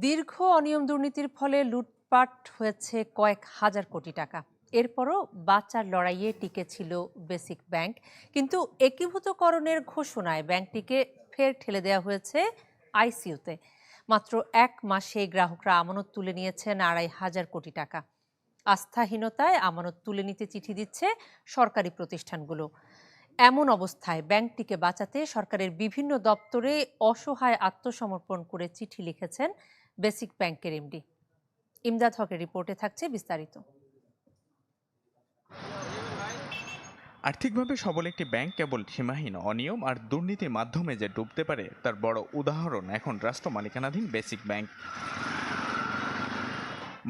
দীর্ঘ অনিয়ম দুর্নীতির ফলে লুটপাট হয়েছে কয়েক হাজার কোটি টাকা। এরপরও বাঁচার লড়াইয়ে টিকে ছিল বেসিক ব্যাংক। কিন্তু একীভূতকরণের ঘোষণায় ব্যাংকটিকে ফের ঠেলে দেওয়া হয়েছে আইসিইউতে। মাত্র এক মাসে গ্রাহকরা আমানত তুলে নিয়েছেন আড়াই হাজার কোটি টাকা। আস্থাহীনতায় আমানত তুলে নিতে চিঠি দিচ্ছে সরকারি প্রতিষ্ঠানগুলো। এমন অবস্থায় ব্যাংকটিকে বাঁচাতে সরকারের বিভিন্ন দপ্তরে অসহায় আত্মসমর্পণ করে চিঠি লিখেছেন বেসিক ব্যাংকের এমডি। ইমদাদ হকের রিপোর্টে থাকছে বিস্তারিত। আর্থিকভাবে সবল একটি ব্যাংক কেবল সীমাহীন, অনিয়ম আর দুর্নীতির মাধ্যমে যে ডুবতে পারে, তার বড় উদাহরণ এখন রাষ্ট্র মালিকানাধীন বেসিক ব্যাংক।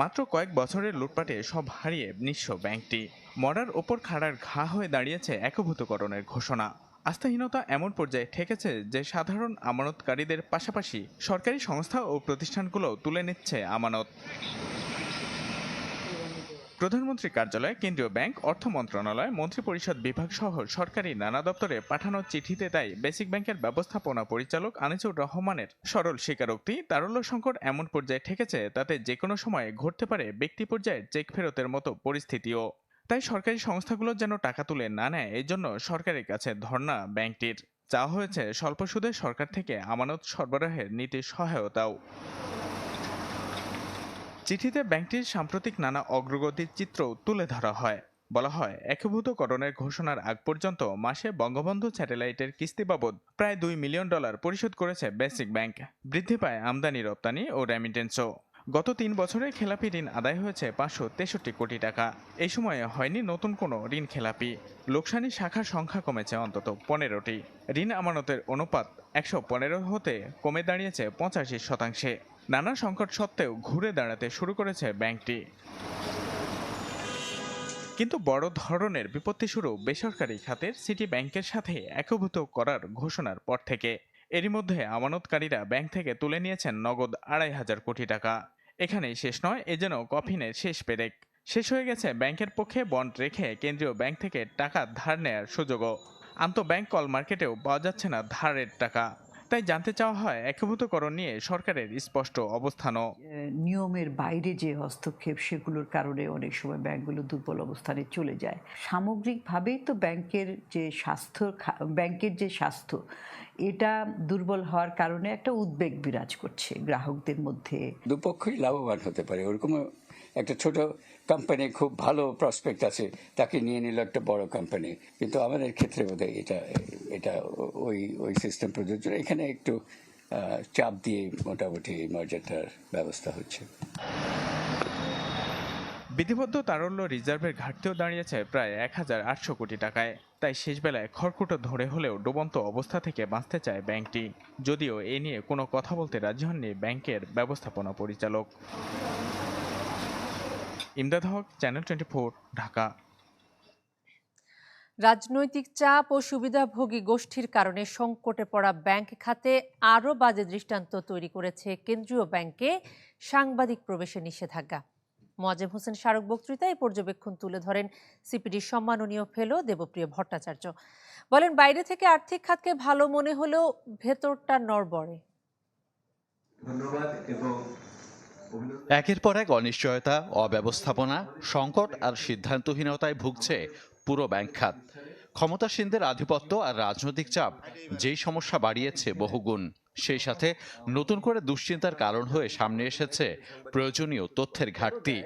মাত্র কয়েক বছরের লুটপাটে সব হারিয়ে নিঃস্ব ব্যাংকটি। মরার ওপর খাড়ার ঘা হয়ে দাঁড়িয়েছে একভূতকরণের ঘোষণা। আস্থাহীনতা এমন পর্যায়ে ঠেকেছে যে সাধারণ আমানতকারীদের পাশাপাশি সরকারি সংস্থা ও প্রতিষ্ঠানগুলো তুলে নিচ্ছে আমানত। প্রধানমন্ত্রী কার্যালয় কেন্দ্রীয় ব্যাংক, অর্থ মন্ত্রণালয়, মন্ত্রিপরিষদ বিভাগ সহ সরকারি নানা দপ্তরে পাঠানো চিঠিতে তাই বেসিক ব্যাংকের ব্যবস্থাপনা পরিচালক আনিসুর রহমানের সরল স্বীকারোক্তি তারল্য সংকট এমন পর্যায়ে ঠেকেছে তাতে যে কোনো সময় ঘটতে পারে ব্যক্তি পর্যায়ে চেক ফেরতের মতো পরিস্থিতিও। তাই সরকারি সংস্থাগুলো যেন টাকা তুলে না নেয় এই জন্য সরকারের কাছে ধর্ণা ব্যাংকটির চাওয়া হয়েছে। স্বল্প সুদে সরকার থেকে আমানত সরবরাহের নীতি সহায়তাও। চিঠিতে ব্যাংকটির সাম্প্রতিক নানা অগ্রগতির চিত্র তুলে ধরা হয়। বলা হয়, একীভূতকরণের ঘোষণার আগ পর্যন্ত মাসে বঙ্গবন্ধু স্যাটেলাইটের কিস্তি বাবদ প্রায় দুই মিলিয়ন ডলার পরিশোধ করেছে বেসিক ব্যাংক। বৃদ্ধি পায় আমদানি, রপ্তানি ও রেমিটেন্সও। গত তিন বছরে খেলাপি ঋণ আদায় হয়েছে পাঁচশো তেষট্টি কোটি টাকা। এই সময়ে হয়নি নতুন কোনো ঋণ খেলাপি। লোকসানি শাখার সংখ্যা কমেছে অন্তত পনেরোটি। ঋণ আমানতের অনুপাত একশো পনেরো হতে কমে দাঁড়িয়েছে পঁচাশি শতাংশে। নানা সংকট সত্ত্বেও ঘুরে দাঁড়াতে শুরু করেছে ব্যাংকটি। কিন্তু বড় ধরনের বিপত্তি শুরু বেসরকারি খাতের সিটি ব্যাংকের সাথে একভূত করার ঘোষণার পর থেকে। এরই মধ্যে আমানতকারীরা ব্যাংক থেকে তুলে নিয়েছেন নগদ আড়াই হাজার কোটি টাকা। এখানেই শেষ নয় এ যেন কফিনের শেষ পেরেক। শেষ হয়ে গেছে ব্যাংকের পক্ষে বন্ড রেখে কেন্দ্রীয় ব্যাংক থেকে টাকা ধার নেয়ার সুযোগও। আন্তঃব্যাংক কল মার্কেটেও পাওয়া যাচ্ছে না ধারের টাকা। তাই জানতে চাওয়া হয়, একীভূতকরণ নিয়ে সরকারের স্পষ্ট অবস্থানও। নিয়মের বাইরে যে হস্তক্ষেপ, সেগুলোর কারণে অনেক সময় ব্যাংকগুলো দুর্বল অবস্থানে চলে যায়। সামগ্রিকভাবেই তো ব্যাংকের যে স্বাস্থ্য ব্যাংকের যে স্বাস্থ্য এটা দুর্বল হওয়ার কারণে একটা উদ্বেগ বিরাজ করছে গ্রাহকদের মধ্যে। দুপক্ষই লাভবান হতে পারে। ওরকম একটা ছোট কোম্পানি খুব ভালো প্রসপেক্ট আছে, তাকে নিয়ে নিল একটা বড় কোম্পানি কিন্তু আমাদের ক্ষেত্রে বোধহয় এটা এটা ওই ওই সিস্টেম প্রযোজ্য এখানে একটু চাপ দিয়ে মোটামুটি মর্যাদার ব্যবস্থা হচ্ছে। বিধিবদ্ধ তারল্য রিজার্ভের ঘাটতিও দাঁড়িয়েছে প্রায় এক হাজার আটশো কোটি টাকায়। তাই শেষবেলায় খড়কুটো ধরে হলেও ডুবন্ত অবস্থা থেকে বাঁচতে চায় ব্যাংকটি। যদিও এ নিয়ে কোনো কথা বলতে রাজি হননি ব্যাংকের ব্যবস্থাপনা পরিচালক। Imdad Haque, channel twenty Dhaka. রাজনৈতিক চাপ ও সুবিধাভোগী গোষ্ঠীর কারণে সংকটে পড়া ব্যাংক খাতে আরও বাজে দৃষ্টান্ত তৈরি করেছে কেন্দ্রীয় ব্যাংকে সাংবাদিক প্রবেশের নিষেধাজ্ঞা। মজেম হোসেন স্মারক বক্তৃতায় পর্যবেক্ষণ তুলে ধরেন সিপিডির সম্মাননীয় ফেলো দেবপ্রিয় ভট্টাচার্য। বলেন বাইরে থেকে আর্থিক খাতকে ভালো মনে হলেও ভেতরটা নড়বড়ে। ধন্যবাদ এবং একের পর এক অনিশ্চয়তা অব্যবস্থাপনা সংকট আর সিদ্ধান্তহীনতায় ভুগছে পুরো ব্যাংক খাত। ক্ষমতাসীনদের আধিপত্য আর রাজনৈতিক চাপ যেই সমস্যা বাড়িয়েছে বহুগুণ। সেই সাথে নতুন করে দুশ্চিন্তার কারণ হয়ে সামনে এসেছে প্রয়োজনীয় তথ্যের ঘাটতি।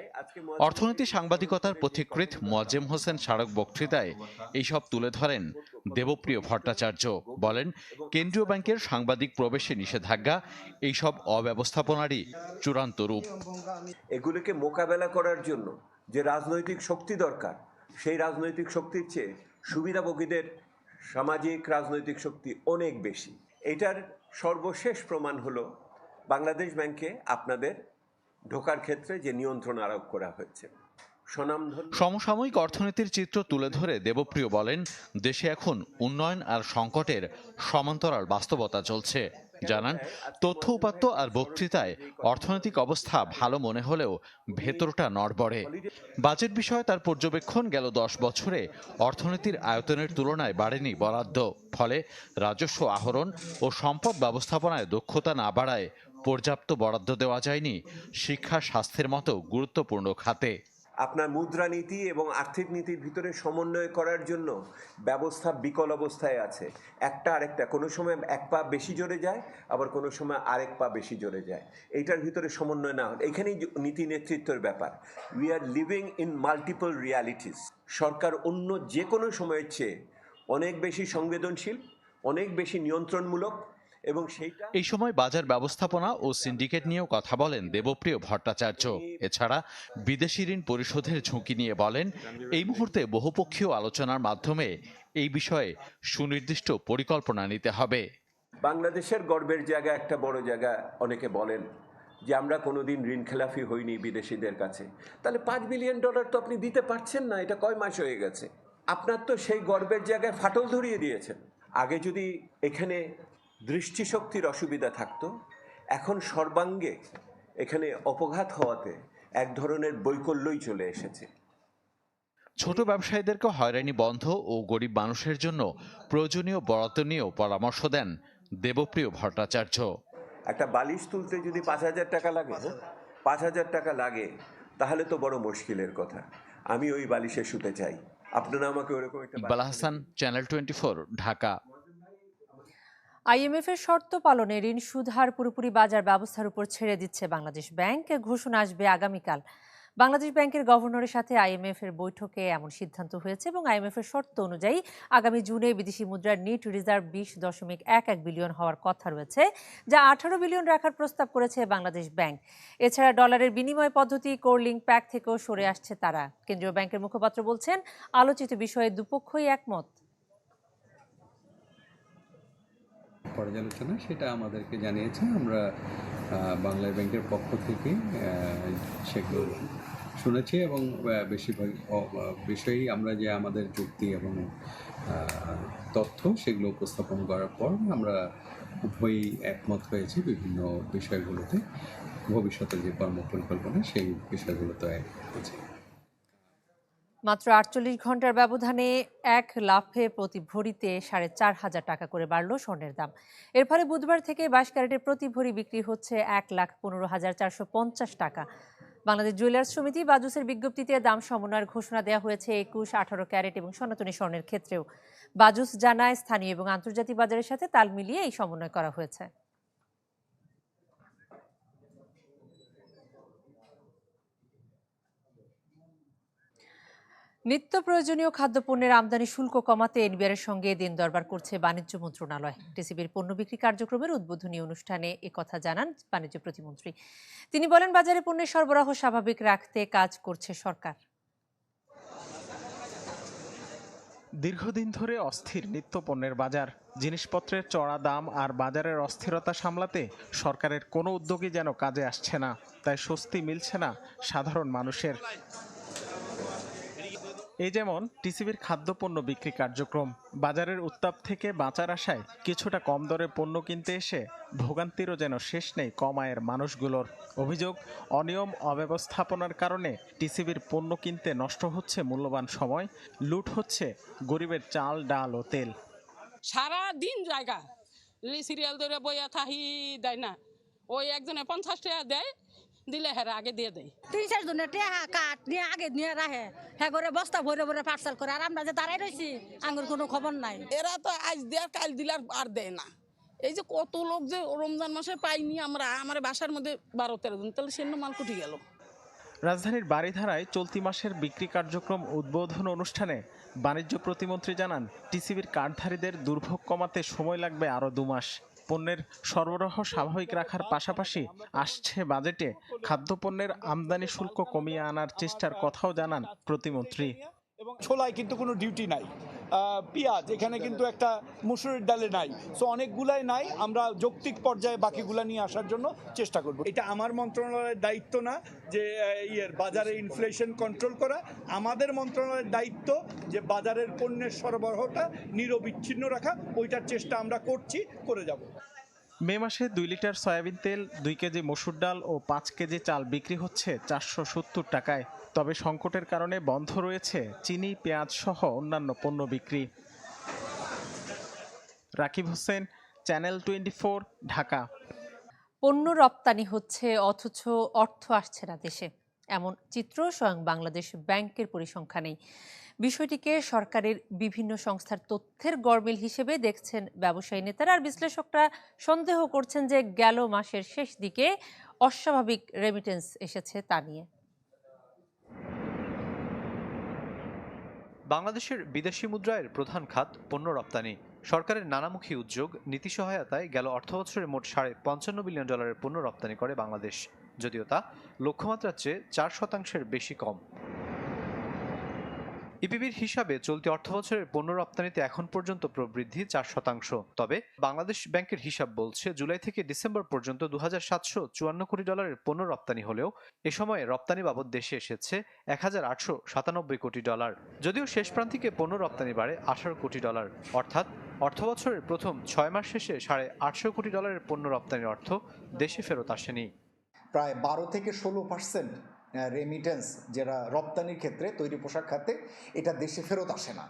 অর্থনীতি, সাংবাদিকতার পথিকৃৎ মোয়াজ্জেম হোসেন স্মারক বক্তৃতায় এইসব তুলে ধরেন দেবপ্রিয় ভট্টাচার্য। বলেন, কেন্দ্রীয় ব্যাংকের সাংবাদিক প্রবেশে নিষেধাজ্ঞা, এইসব অব্যবস্থাপনারই চূড়ান্ত রূপ। এগুলোকে মোকাবেলা করার জন্য যে রাজনৈতিক শক্তি দরকার, সেই রাজনৈতিক শক্তির চেয়ে সুবিধাভোগীদের সামাজিক রাজনৈতিক শক্তি অনেক বেশি। এটার সর্বশেষ প্রমাণ হলো বাংলাদেশ ব্যাংকে আপনাদের ঢোকার ক্ষেত্রে যে নিয়ন্ত্রণ আরোপ করা হয়েছে। সমসাময়িক অর্থনীতির চিত্র তুলে ধরে দেবপ্রিয় বলেন, দেশে এখন উন্নয়ন আর সংকটের সমান্তরাল বাস্তবতা চলছে। জানান তথ্য উপাত্ত আর বক্তৃতায় অর্থনৈতিক অবস্থা ভালো মনে হলেও ভেতরটা নড়বড়ে। বাজেট বিষয়ে তার পর্যবেক্ষণ গেল দশ বছরে। অর্থনীতির আয়তনের তুলনায় বাড়েনি বরাদ্দ। ফলে রাজস্ব আহরণ ও সম্পদ ব্যবস্থাপনায় দক্ষতা না বাড়ায় পর্যাপ্ত বরাদ্দ দেওয়া যায়নি। শিক্ষা স্বাস্থ্যের মতো গুরুত্বপূর্ণ খাতে। আপনার মুদ্রানীতি এবং আর্থিক নীতির ভিতরে সমন্বয় করার জন্য ব্যবস্থা বিকল অবস্থায় আছে। একটা আরেকটা, কোনো সময় এক পা বেশি জোরে যায়, আবার কোনো সময় আরেক পা বেশি জোরে যায়। এইটার ভিতরে সমন্বয় না হলে এখানেই নীতি নেতৃত্বের ব্যাপার। We are living in multiple realities সরকার অন্য যে কোনো সময়ের চেয়ে অনেক বেশি সংবেদনশীল, অনেক বেশি নিয়ন্ত্রণমূলক এবং সেইটা এই সময় বাজার ব্যবস্থাপনা ও সিন্ডিকেট নিয়েও কথা বলেন দেবপ্রিয় ভট্টাচার্য। এছাড়া বিদেশি ঋণ পরিশোধের ঝুঁকি নিয়ে বলেন এই মুহূর্তে বহুপক্ষীয় আলোচনার মাধ্যমে এই বিষয়ে সুনির্দিষ্ট পরিকল্পনা নিতে হবে। বাংলাদেশের গর্বের জায়গা একটা বড় জায়গা অনেকে বলেন যে আমরা কোনোদিন ঋণ খেলাফি হইনি বিদেশিদের কাছে। তাহলে পাঁচ বিলিয়ন ডলার তো আপনি দিতে পারছেন না এটা কয় মাস হয়ে গেছে। আপনার তো সেই গর্বের জায়গায় ফাটল ধরিয়ে দিয়েছেন। আগে যদি এখানে দৃষ্টিশক্তির অসুবিধা থাকতো। এখন সর্বাঙ্গে এখানে অপঘাত হওয়াতে এক ধরনের বৈকল্যই চলে এসেছে। ছোট ব্যবসায়ীদেরকে হয়রানি বন্ধ ও গরিব মানুষের জন্য প্রয়োজনীয় বরাদ্দ নিয়েও পরামর্শ দেন দেবপ্রিয় ভট্টাচার্য। একটা বালিশ তুলতে যদি পাঁচ হাজার টাকা লাগে পাঁচ হাজার। টাকা লাগে তাহলে তো বড় মুশকিলের কথা। আমি ওই বালিশে শুতে চাই। আপনারা আমাকে ওরকম একটা Iqbal Hasan channel twenty Dhaka. IMF এর শর্ত পালনে ঋণ সুদহার পুরোপুরি বাজার ব্যবস্থার উপর ছেড়ে দিচ্ছে বাংলাদেশ ব্যাংক। ঘোষণা আসবে আগামীকাল। বাংলাদেশ ব্যাংকের গভর্নরের সাথে আইএমএফ এর বৈঠকে এমন সিদ্ধান্ত হয়েছে এবং আইএমএফ এর শর্ত অনুযায়ী আগামী জুনে বিদেশি মুদ্রার নিট রিজার্ভ বিশ দশমিক এক এক বিলিয়ন হওয়ার কথা রয়েছে, যা আঠারো বিলিয়ন রাখার প্রস্তাব করেছে বাংলাদেশ ব্যাংক। এছাড়া ডলারের বিনিময় পদ্ধতি, কোরলিং প্যাক থেকেও সরে আসছে তারা। কেন্দ্রীয় ব্যাংকের মুখপাত্র বলছেন, আলোচিত বিষয়ে দুপক্ষই একমত। পর্যালোচনা, সেটা আমাদেরকে জানিয়েছে। আমরা বাংলা ব্যাংকের পক্ষ থেকে সেগুলো শুনেছি এবং বেশিরভাগ বিষয়েই আমরা যে আমাদের যুক্তি এবং তথ্য সেগুলো উপস্থাপন করার পর আমরা উভয়ই একমত হয়েছি বিভিন্ন বিষয়গুলোতে। ভবিষ্যতে যে কর্ম পরিকল্পনা সেই বিষয়গুলোতে এক হয়েছে মাত্র আটচল্লিশ ঘণ্টার ব্যবধানে এক লাফে প্রতি ভরিতে সাড়ে চার হাজার টাকা করে বাড়ল স্বর্ণের দাম। এর ফলে বুধবার থেকে বাইশ ক্যারেটের প্রতি ভরি বিক্রি হচ্ছে এক লাখ পনেরো হাজার চারশো পঞ্চাশ টাকা। বাংলাদেশ জুয়েলার্স সমিতি বাজুসের বিজ্ঞপ্তিতে দাম সমন্বয়ের ঘোষণা দেওয়া হয়েছে একুশ, আঠারো ক্যারেট এবং সনাতনী স্বর্ণের ক্ষেত্রেও। বাজুস জানায় স্থানীয় এবং আন্তর্জাতিক বাজারের সাথে তাল মিলিয়ে এই সমন্বয় করা হয়েছে। নিত্য প্রয়োজনীয় খাদ্যপণ্যের আমদানি শুল্ক কমাতে এনবিআরের সঙ্গে দিন দরবার করছে বাণিজ্য মন্ত্রণালয়। টিসিবির পণ্য বিক্রি কার্যক্রমের উদ্বোধনী অনুষ্ঠানে কথা জানান বাণিজ্য প্রতিমন্ত্রী। তিনি বলেন, বাজারে পণ্যের সরবরাহ স্বাভাবিক রাখতে কাজ করছে সরকার। দীর্ঘদিন ধরে অস্থির নিত্যপণ্যের বাজার। জিনিসপত্রের চড়া দাম আর বাজারের অস্থিরতা সামলাতে সরকারের কোনো উদ্যোগই যেন কাজে আসছে না। তাই স্বস্তি মিলছে না সাধারণ মানুষের। এই যেমন টিসিবির খাদ্যপণ্য বিক্রি কার্যক্রম, বাজারের উত্তাপ থেকে বাঁচার আশায় কিছুটা কম দরে পণ্য কিনতে এসে ভোগান্তিরও যেন শেষ নেই কম আয়ের মানুষগুলোর। অভিযোগ, অনিয়ম, অব্যবস্থাপনার কারণে টিসিবির পণ্য কিনতে নষ্ট হচ্ছে মূল্যবান সময়, লুট হচ্ছে গরিবের চাল, ডাল ও তেল। সারা দিন জায়গা সিরিয়াল ধরে বইয়া থাহি দেয় না। ওই একজনে পঞ্চাশ টাকা দেয় দিলে হ্যাঁ আগে দিয়ে দেয় তিন চার জনের টেহা কাঠ নিয়ে আগে নিয়ে রাখে হ্যাঁ করে বস্তা ভরে ভরে পার্সেল করে। আর আমরা যে দাঁড়াই রয়েছি আঙ্গুর কোনো খবর নাই। এরা তো আজ দেয় কাল দিলে আর- দেয় না। এই যে কত লোক যে রমজান মাসে পাইনি আমরা আমার বাসার মধ্যে বারো তেরো জন। তাহলে সেন্য মাল কুটি গেল? রাজধানীর বারিধারায় চলতি মাসের বিক্রি কার্যক্রম উদ্বোধন অনুষ্ঠানে বাণিজ্য প্রতিমন্ত্রী জানান টিসিবির কার্ডধারীদের দুর্ভোগ কমাতে সময় লাগবে আরও দু মাস। পণ্যের সরবরাহ স্বাভাবিক রাখার পাশাপাশি আসছে বাজেটে। খাদ্যপণ্যের আমদানি শুল্ক কমিয়ে আনার চেষ্টার কথাও জানান প্রতিমন্ত্রী। এবং ছোলায় কিন্তু কোনো ডিউটি নাই। পেঁয়াজ, এখানে কিন্তু একটা মুসুরের ডালে নাই। সো অনেকগুলাই নাই। আমরা যৌক্তিক পর্যায়ে বাকিগুলা নিয়ে আসার জন্য চেষ্টা করব। এটা আমার মন্ত্রণালয়ের দায়িত্ব না যে ইয়ের বাজারে ইনফ্লেশন কন্ট্রোল করা। আমাদের মন্ত্রণালয়ের দায়িত্ব যে, বাজারের পণ্যের সরবরাহটা নিরবিচ্ছিন্ন রাখা। ওইটার চেষ্টা আমরা করছি, করে যাব। মে মাসে দুই লিটার সয়াবিন তেল, দুই কেজি মসুর ডাল ও পাঁচ কেজি চাল বিক্রি হচ্ছে চারশো সত্তর টাকায়। তবে সংকটের কারণে বন্ধ রয়েছে চিনি, পেঁয়াজ সহ অন্যান্য পণ্য বিক্রি। Rakib Hossain, channel twenty Dhaka. পণ্য রপ্তানি হচ্ছে, অথচ অর্থ আসছে না দেশে। এমন চিত্র স্বয়ং বাংলাদেশ ব্যাংকের পরিসংখ্যানেই। বিষয়টিকে সরকারের বিভিন্ন সংস্থার তথ্যের গরমিল হিসেবে দেখছেন ব্যবসায়ী নেতারা। আর বিশ্লেষকরা সন্দেহ করছেন যে গেল মাসের শেষ দিকে অস্বাভাবিক রেমিটেন্স এসেছে তা নিয়ে। বাংলাদেশের বিদেশি মুদ্রায়ের প্রধান খাত পণ্য রপ্তানি। সরকারের নানামুখী উদ্যোগ, নীতি সহায়তায় গেল অর্থবছরে মোট সাড়ে পঞ্চান্ন বিলিয়ন ডলারের পণ্য রপ্তানি করে বাংলাদেশ। যদিও তা লক্ষ্যমাত্রার চেয়ে চার শতাংশের বেশি কম। ইপিবির হিসাবে চলতি অর্থবছরের পণ্য রপ্তানিতে এখন পর্যন্ত প্রবৃদ্ধি চার শতাংশ। তবে বাংলাদেশ ব্যাংকের হিসাব বলছে, জুলাই থেকে ডিসেম্বর পর্যন্ত দু কোটি ডলারের পণ্য রপ্তানি হলেও এ সময়ে রপ্তানি বাবদ দেশে এসেছে এক হাজার আটশো সাতানব্বই কোটি ডলার। যদিও শেষ প্রান্তিকে পণ্য রপ্তানি বাড়ে আঠারো কোটি ডলার। অর্থাৎ অর্থবছরের প্রথম ছয় মাস শেষে সাড়ে আটশো কোটি ডলারের পণ্য রপ্তানির অর্থ দেশে ফেরত আসেনি। প্রায় বারো থেকে ষোলো পার্সেন্ট রেমিটেন্স যেটা রপ্তানির ক্ষেত্রে তৈরি পোশাক খাতে এটা দেশে ফেরত আসে না।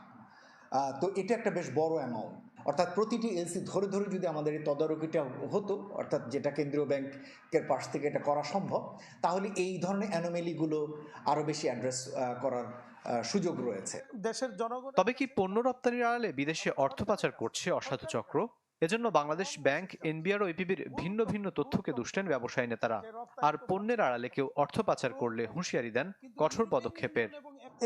তো এটা একটা বেশ বড় অ্যামাউন্ট অর্থাৎ প্রতিটি এলসি ধরে ধরে যদি আমাদের এই তদারকিটা হতো অর্থাৎ যেটা কেন্দ্রীয় ব্যাংকের পাশ থেকে এটা করা সম্ভব তাহলে এই ধরনের অ্যানোমেলিগুলো আরও বেশি অ্যাড্রেস করার সুযোগ রয়েছে। দেশের জনগণ তবে কি পণ্য রপ্তানির আড়ালে বিদেশে অর্থ পাচার করছে অসাধু চক্র? এজন্য বাংলাদেশ ব্যাংক, এনবিআর ও ইপিবির ভিন্ন ভিন্ন তথ্যকে দুষলেন ব্যবসায়ী নেতারা। আর পণ্যের আড়ালে কেউ অর্থ পাচার করলে হুঁশিয়ারি দেন কঠোর পদক্ষেপের।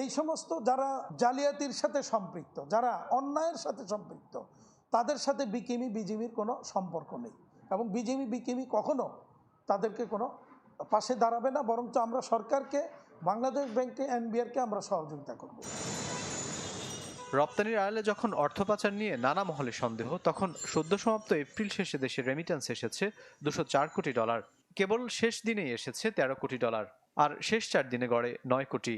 এই সমস্ত যারা জালিয়াতির সাথে সম্পৃক্ত, যারা অন্যায়ের সাথে সম্পৃক্ত, তাদের সাথে বিকিমি বিজিমির কোনো সম্পর্ক নেই। এবং বিজিমি বিকিমি কখনো তাদেরকে কোনো পাশে দাঁড়াবে না, বরঞ্চ আমরা সরকারকে, বাংলাদেশ ব্যাংকে এনবিআরকে আমরা সহযোগিতা করব। রপ্তানির আড়ালে যখন অর্থ পাচার নিয়ে নানা মহলে সন্দেহ, তখন সদ্য সমাপ্ত এপ্রিল শেষে দেশে রেমিটেন্স এসেছে দুশো চার কোটি ডলার। কেবল শেষ দিনেই এসেছে তেরো কোটি ডলার, আর শেষ চার দিনে গড়ে নয় কোটি।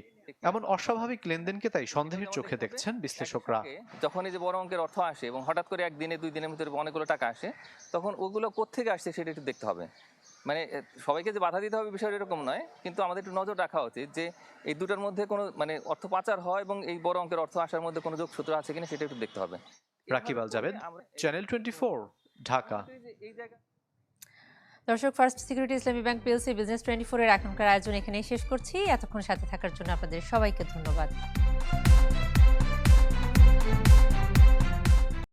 এমন অস্বাভাবিক লেনদেনকে তাই সন্দেহের চোখে দেখছেন বিশ্লেষকরা। যখন এই যে বড় অঙ্কের অর্থ আসে এবং হঠাৎ করে একদিনে দুই দিনের ভিতরে অনেকগুলো টাকা আসে, তখন ওগুলো কোত্থেকে আসছে সেটা একটু দেখতে হবে। মানে সবাইকে যে বাধা দিতে হবে বিষয়টা এরকম নয় কিন্তু আমাদের একটু নজর রাখা উচিত যে এই দুটার মধ্যে কোনো মানে অর্থ পাচার হয় এবং এই বড় অঙ্কের অর্থ আসার মধ্যে কোনো যোগসূত্র আছে কিনা সেটা একটু দেখতে হবে। Rakib Al Javed channel twenty Dhaka. দর্শক first security Islami bank PLC business twenty ফোরের এখনকার আয়োজন এখানেই শেষ করছি। এতক্ষণ সাথে থাকার জন্য আপনাদের সবাইকে ধন্যবাদ।